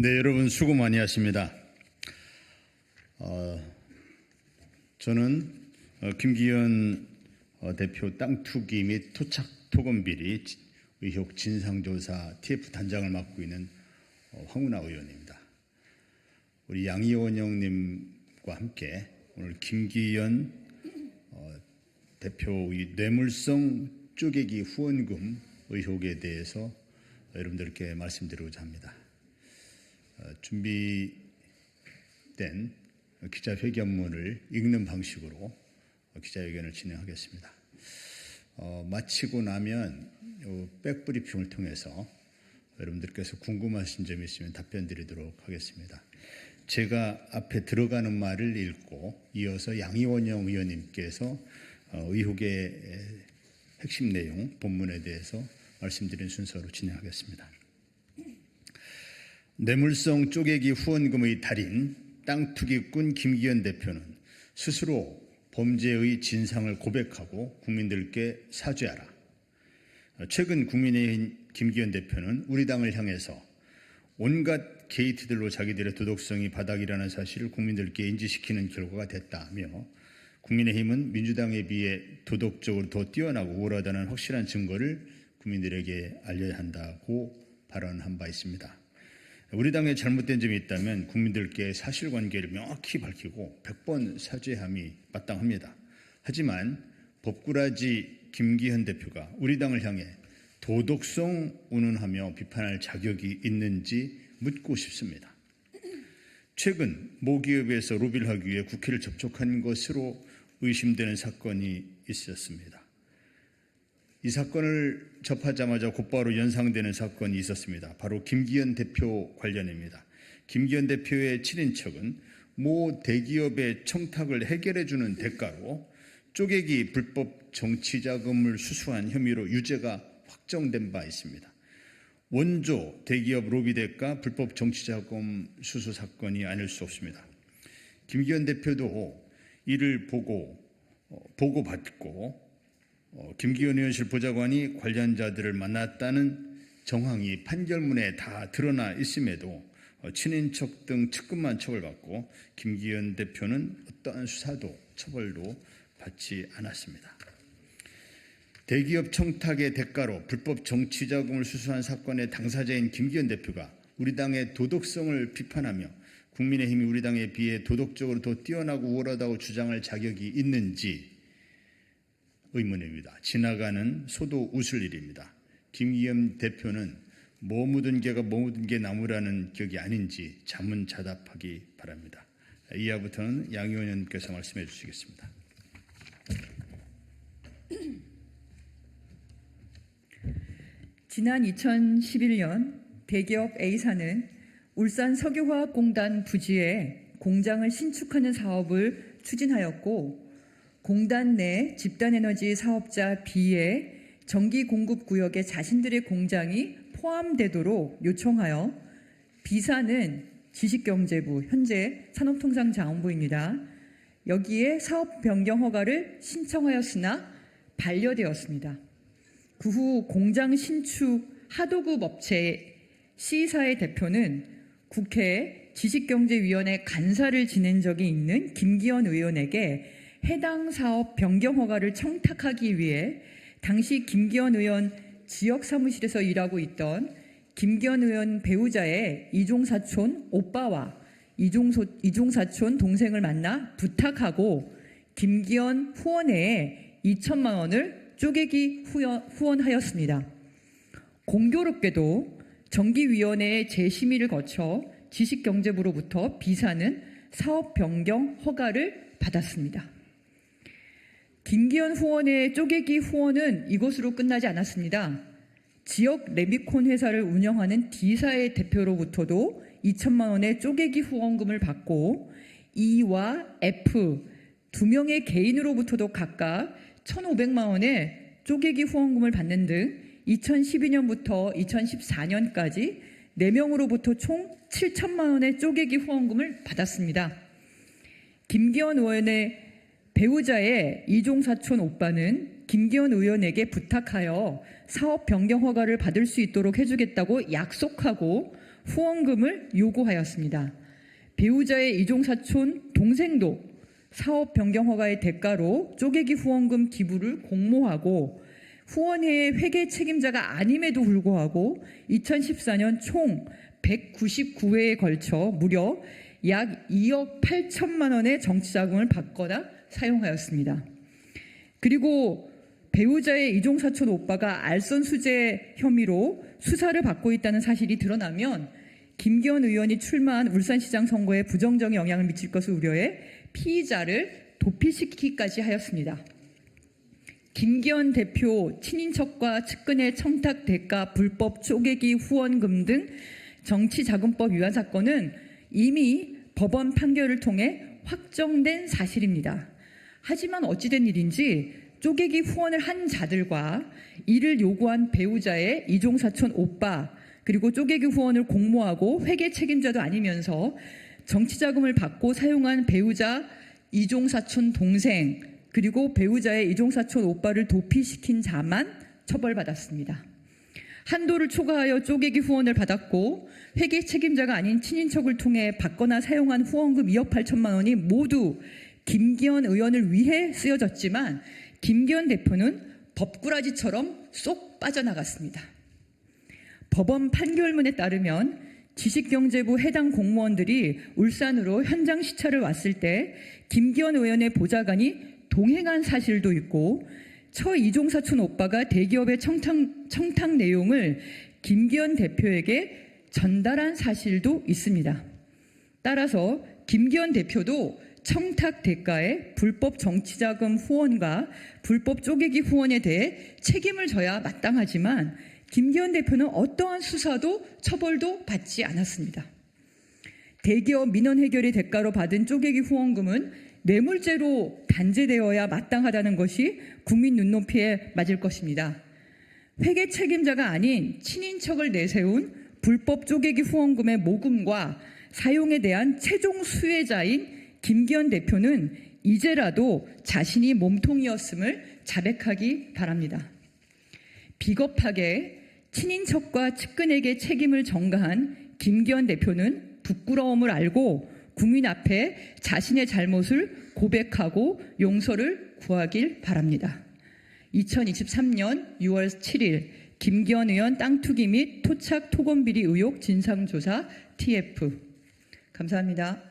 네, 여러분 수고 많이 하십니다. 어, 저는 어, 김기현 어, 대표 땅 투기 및 토착 토건 비리 지- 의혹 진상조사 TF 단장을 맡고 있는 어, 황운하 의원입니다. 우리 양희원 형님과 함께 오늘 김기현 어, 대표의 뇌물성 쪼개기 후원금 의혹에 대해서 여러분들께 말씀드리고자 합니다. 어, 준비된 기자회견문을 읽는 방식으로 어, 기자회견을 진행하겠습니다. 어, 마치고 나면 요 백브리핑을 통해서 여러분들께서 궁금하신 점이 있으면 답변 드리도록 하겠습니다. 제가 앞에 들어가는 말을 읽고 이어서 양희원영 의원님께서 어, 의혹의 핵심 내용, 본문에 대해서 말씀드린 순서로 진행하겠습니다. 뇌물성 쪼개기 후원금의 달인 땅 투기꾼 김기현 대표는 스스로 범죄의 진상을 고백하고 국민들께 사죄하라. 최근 국민의힘 김기현 대표는 우리 당을 향해서 온갖 게이트들로 자기들의 도덕성이 바닥이라는 사실을 국민들께 인지시키는 결과가 됐다며 국민의힘은 민주당에 비해 도덕적으로 더 뛰어나고 우월하다는 확실한 증거를 국민들에게 알려야 한다고 발언한 바 있습니다. 우리 당에 잘못된 점이 있다면 국민들께 사실관계를 명확히 밝히고 100번 사죄함이 마땅합니다. 하지만 법꾸라지 김기현 대표가 우리 당을 향해 도덕성 운운하며 비판할 자격이 있는지 묻고 싶습니다. 최근 모기업에서 로비를 하기 위해 국회를 접촉한 것으로 의심되는 사건이 있었습니다. 이 사건을 접하자마자 곧바로 연상되는 사건이 있었습니다. 바로 김기현 대표 관련입니다. 김기현 대표의 친인척은 모 대기업의 청탁을 해결해주는 대가로 쪼개기 불법 정치자금을 수수한 혐의로 유죄가 확정된 바 있습니다. 원조 대기업 로비 대가 불법 정치자금 수수 사건이 아닐 수 없습니다. 김기현 대표도 이를 보고 어, 보고 받고 어, 김기현 의원실 보좌관이 관련자들을 만났다는 정황이 판결문에 다 드러나 있음에도 어, 친인척 등 측근만 처벌받고 김기현 대표는 어떠한 수사도 처벌도 받지 않았습니다. 대기업 청탁의 대가로 불법 정치 자금을 수수한 사건의 당사자인 김기현 대표가 우리 당의 도덕성을 비판하며 국민의힘이 우리 당에 비해 도덕적으로 더 뛰어나고 우월하다고 주장할 자격이 있는지 의문입니다. 지나가는 소도 웃을 일입니다. 김기현 대표는 뭐 묻은 개가 뭐 묻은 개 나무라는 격이 아닌지 자문자답하기 바랍니다. 이하부터는 양 의원님께서 말씀해 주시겠습니다. 지난 2011년 대기업 A사는 울산 석유화학공단 부지에 공장을 신축하는 사업을 추진하였고 공단 내 집단에너지 사업자 B의 전기 공급 구역에 자신들의 공장이 포함되도록 요청하여 B사는 지식경제부 현재 산업통상자원부입니다. 여기에 사업 변경 허가를 신청하였으나 반려되었습니다. 그 후 공장 신축 하도급 업체 C사의 대표는 국회 지식경제위원회 간사를 지낸 적이 있는 김기현 의원에게 해당 사업 변경 허가를 청탁하기 위해 당시 김기현 의원 지역 사무실에서 일하고 있던 김기현 의원 배우자의 이종사촌 오빠와 이종소, 이종사촌 동생을 만나 부탁하고 김기현 후원회에 2천만 원을 쪼개기 후원, 후원하였습니다. 공교롭게도 정기위원회의 재심의를 거쳐 지식경제부로부터 비사는 사업 변경 허가를 받았습니다. 김기현 후원의 쪼개기 후원은 이것으로 끝나지 않았습니다. 지역 레미콘 회사를 운영하는 D사의 대표로부터도 2천만 원의 쪼개기 후원금을 받고 E와 F 두 명의 개인으로부터도 각각 1,500만 원의 쪼개기 후원금을 받는 등 2012년부터 2014년까지 4명으로부터 총 7천만 원의 쪼개기 후원금을 받았습니다. 김기현 의원의 배우자의 이종사촌 오빠는 김기현 의원에게 부탁하여 사업 변경 허가를 받을 수 있도록 해주겠다고 약속하고 후원금을 요구하였습니다. 배우자의 이종사촌 동생도 사업 변경 허가의 대가로 쪼개기 후원금 기부를 공모하고 후원회의 회계 책임자가 아님에도 불구하고 2014년 총 199회에 걸쳐 무려 약 2억 8천만 원의 정치자금을 받거나 사용하였습니다. 그리고 배우자의 이종사촌 오빠가 알선 수재 혐의로 수사를 받고 있다는 사실이 드러나면 김기현 의원이 출마한 울산시장 선거에 부정적인 영향을 미칠 것을 우려해 피의자를 도피시키기까지 하였습니다. 김기현 대표 친인척과 측근의 청탁 대가 불법 쪼개기 후원금 등 정치자금법 위반 사건은 이미 법원 판결을 통해 확정된 사실입니다. 하지만 어찌된 일인지 쪼개기 후원을 한 자들과 이를 요구한 배우자의 이종사촌 오빠 그리고 쪼개기 후원을 공모하고 회계 책임자도 아니면서 정치자금을 받고 사용한 배우자 이종사촌 동생 그리고 배우자의 이종사촌 오빠를 도피시킨 자만 처벌받았습니다. 한도를 초과하여 쪼개기 후원을 받았고 회계 책임자가 아닌 친인척을 통해 받거나 사용한 후원금 2억 8천만 원이 모두 김기현 의원을 위해 쓰여졌지만 김기현 대표는 법꾸라지처럼 쏙 빠져나갔습니다. 법원 판결문에 따르면 지식경제부 해당 공무원들이 울산으로 현장 시찰을 왔을 때 김기현 의원의 보좌관이 동행한 사실도 있고 처 이종사촌 오빠가 대기업의 청탁, 청탁 내용을 김기현 대표에게 전달한 사실도 있습니다. 따라서 김기현 대표도 청탁 대가의 불법 정치자금 후원과 불법 쪼개기 후원에 대해 책임을 져야 마땅하지만 김기현 대표는 어떠한 수사도 처벌도 받지 않았습니다. 대기업 민원 해결의 대가로 받은 쪼개기 후원금은 뇌물죄로 단죄되어야 마땅하다는 것이 국민 눈높이에 맞을 것입니다. 회계 책임자가 아닌 친인척을 내세운 불법 쪼개기 후원금의 모금과 사용에 대한 최종 수혜자인 김기현 대표는 이제라도 자신이 몸통이었음을 자백하기 바랍니다. 비겁하게 친인척과 측근에게 책임을 전가한 김기현 대표는 부끄러움을 알고 국민 앞에 자신의 잘못을 고백하고 용서를 구하길 바랍니다. 2023년 6월 7일 김기현 의원 땅 투기 및 토착 토건 비리 의혹 진상조사 TF 감사합니다.